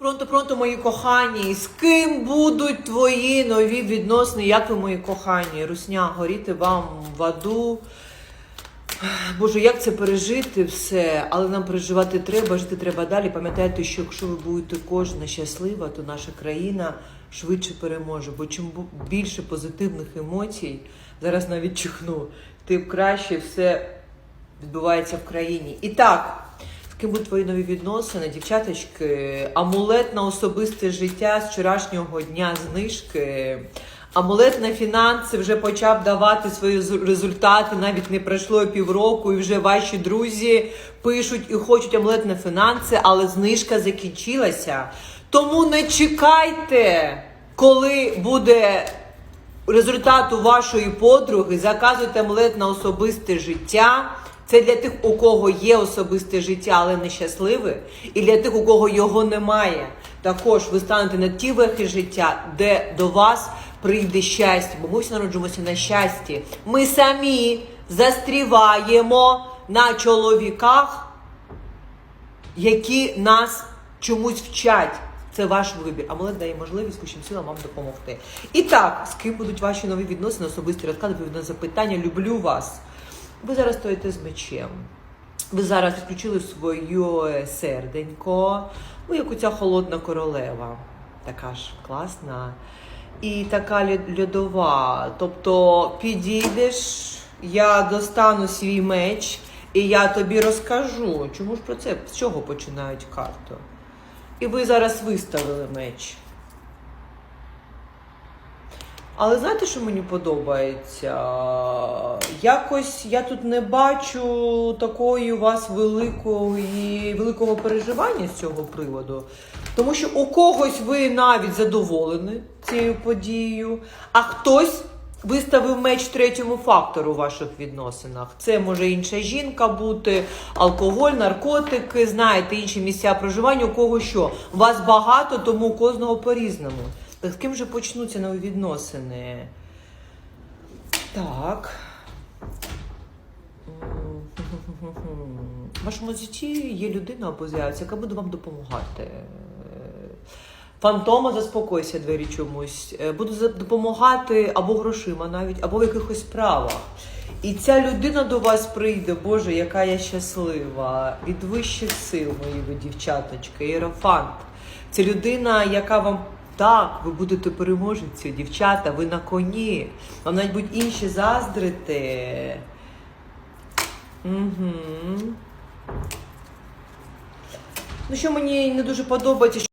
Пронто, пронто, мої кохані, з ким будуть твої нові відносини? Як ви, мої кохані? Русня, горіти вам в аду. Боже, як це пережити все? Але нам переживати треба, жити треба далі. Пам'ятайте, що якщо ви будете кожна щаслива, то наша країна швидше переможе. Бо чим більше позитивних емоцій, зараз навіть чихну, тим краще все відбувається в країні. І так, ким будуть твої нові відносини, дівчаточки, амулет на особисте життя з вчорашнього дня знижки. Амулет на фінанси вже почав давати свої результати. Навіть не пройшло півроку, і вже ваші друзі пишуть і хочуть амулет на фінанси, але знижка закінчилася. Тому не чекайте, коли буде результат у вашої подруги, заказуйте амулет на особисте життя. Це для тих, у кого є особисте життя, але нещасливе, і для тих, у кого його немає. Також ви станете на ті вехи життя, де до вас прийде щастя. Бо ми всі народжуємося на щасті. Ми самі застріваємо на чоловіках, які нас чомусь вчать. Це ваш вибір, амулет дає можливість вищим силам вам допомогти. І так, з ким будуть ваші нові відносини, особисті розклади, відповідь запитання. Люблю вас. Ви зараз стоїте з мечем. Ви зараз відключили своє серденько. Ви як оця холодна королева. Така ж класна. І така льодова. Тобто підійдеш, я достану свій меч, і я тобі розкажу. Чому ж про це? З чого починають карту? І ви зараз виставили меч. Але знаєте, що мені подобається? Якось я тут не бачу такої у вас великої, великого переживання з цього приводу. Тому що у когось ви навіть задоволені цією подією, а хтось виставив меч третьому фактору у ваших відносинах. Це може інша жінка бути, алкоголь, наркотики, знаєте, інші місця проживання, у кого що. Вас багато, тому у кожного по-різному. Так з ким же почнуться нові відносини? Так. В вашому житті є людина або з'явиться, яка буде вам допомагати. Фантома, заспокойся двері чомусь. Е, Буду допомагати або грошима навіть, або в якихось справах. І ця людина до вас прийде, Боже, яка я щаслива. Від вищих сил, мої ви дівчаточки, Єрофант. Це людина, яка вам так, ви будете переможці, дівчата, ви на коні. Вам навіть будуть інші заздрити. Угу. Ну, що мені не дуже подобається,